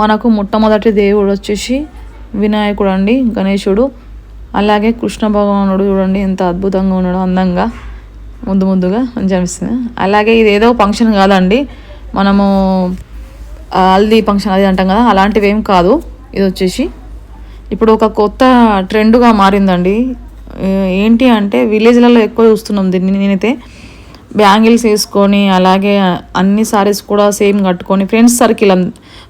మనకు మొట్టమొదటి దేవుడు వచ్చేసి వినాయకుడు అండి గణేశుడు. అలాగే కృష్ణ భగవానుడు చూడండి ఎంత అద్భుతంగా ఉన్నాడు అందంగా ముందు ముందుగా మంచిగా అనిపిస్తుంది అలాగే ఇది ఏదో ఫంక్షన్ కాదండి. మనము హల్దీ ఫంక్షన్ అది అంటాం కదా అలాంటివి ఏం కాదు. ఇది వచ్చేసి ఇప్పుడు ఒక కొత్త ట్రెండ్గా మారిందండి. ఏంటి అంటే విలేజ్లలో ఎక్కువ చూస్తున్నాం దీన్ని నేనైతే. బ్యాంగిల్స్ వేసుకొని అలాగే అన్ని సారీస్ కూడా సేమ్ కట్టుకొని ఫ్రెండ్స్ సర్కిల్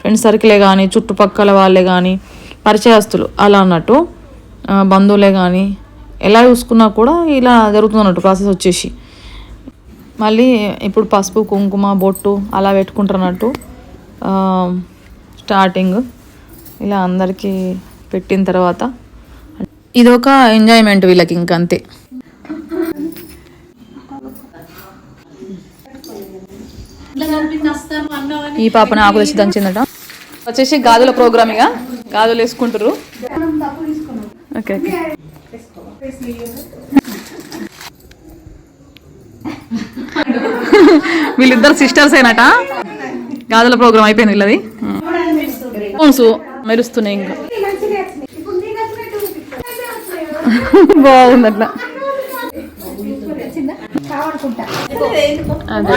ఫ్రెండ్స్ సర్కిలే కానీ చుట్టుపక్కల వాళ్ళే కానీ పరిచయస్తులు అలా అన్నట్టు బంధువులే కానీ ఎలా చూసుకున్నా కూడా ఇలా జరుగుతుందన్నట్టు ప్రాసెస్ వచ్చేసి. మళ్ళీ ఇప్పుడు పసుపు కుంకుమ బొట్టు అలా పెట్టుకుంటున్నట్టు స్టార్టింగ్ ఇలా అందరికీ పెట్టిన తర్వాత. ఇదొక ఎంజాయ్మెంట్ వీళ్ళకి ఇంకంతే ఈ పాప నాకు తెచ్చి దంచిందట వచ్చేసి గాజుల ప్రోగ్రామ్ ఇక. గాజులు వేసుకుంటారు ఓకే ఓకే. వీళ్ళిద్దరు సిస్టర్స్ అయినట గాజుల ప్రోగ్రామ్ అయిపోయింది వీళ్ళది. ఫోన్స్ మెరుస్తున్నాయి ఇంకా. బాగుంది అట్లా అదే.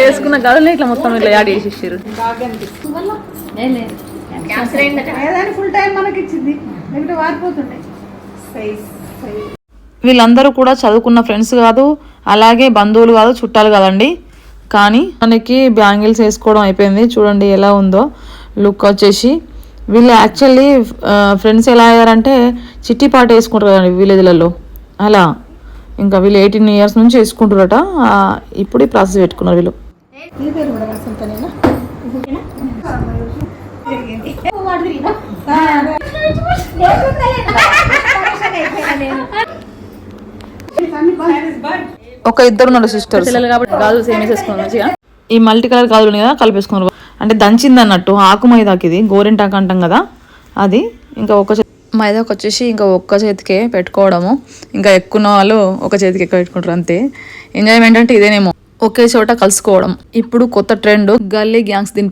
వేసుకున్న గాజులు ఇట్లా మొత్తం ఇట్లా యాడ్ చేసేసారు ఏదైనా ఫుల్ టైం మనకి ఇచ్చింది లేకపోతే వారిపోతుండే సైజ్ వీళ్ళందరూ కూడా చదువుకున్న ఫ్రెండ్స్ కాదు అలాగే బంధువులు కాదు చుట్టాలు కాదండి. కానీ మనకి బ్యాంగిల్స్ వేసుకోవడం అయిపోయింది. చూడండి ఎలా ఉందో లుక్ వచ్చేసి. వీళ్ళు యాక్చువల్లీ ఫ్రెండ్స్ ఎలా అయ్యారంటే చిట్టి పాట వేసుకుంటారు కదండి విలేజ్లలో. అలా. ఇంకా వీళ్ళు ఎయిటీన్ ఇయర్స్ నుంచి వేసుకుంటారట ఆ, ఇప్పుడు ఈ ప్రాసెస్ పెట్టుకున్నారు వీళ్ళు. ఒక ఇద్దరు ఉన్నారు సిస్టర్స్ కాబట్టి గాజులు సేమ్ వేసేసుకున్నారు మంచిగా. ఈ మల్టీ కలర్ గాజులు ఉన్నాయి కదా కలిపేసుకున్నారు. అంటే దంచింది అన్నట్టు ఆకు మైదాకి ఇది గోరింటాకు అంటాం కదా అది. ఇంకా ఒక చే- మైదాకు వచ్చేసి ఇంకా ఒక్క చేతికే పెట్టుకోవడము. ఇంకా ఎక్కువ వాళ్ళు ఒక చేతికి ఎక్కువ పెట్టుకుంటారు అంతే. ఎంజాయ్మెంట్ అంటే ఇదేనేమో. ఒకే చోట కలుసుకోవడం. ఇప్పుడు కొత్త ట్రెండ్. గల్లీ గ్యాంగ్స్ దీని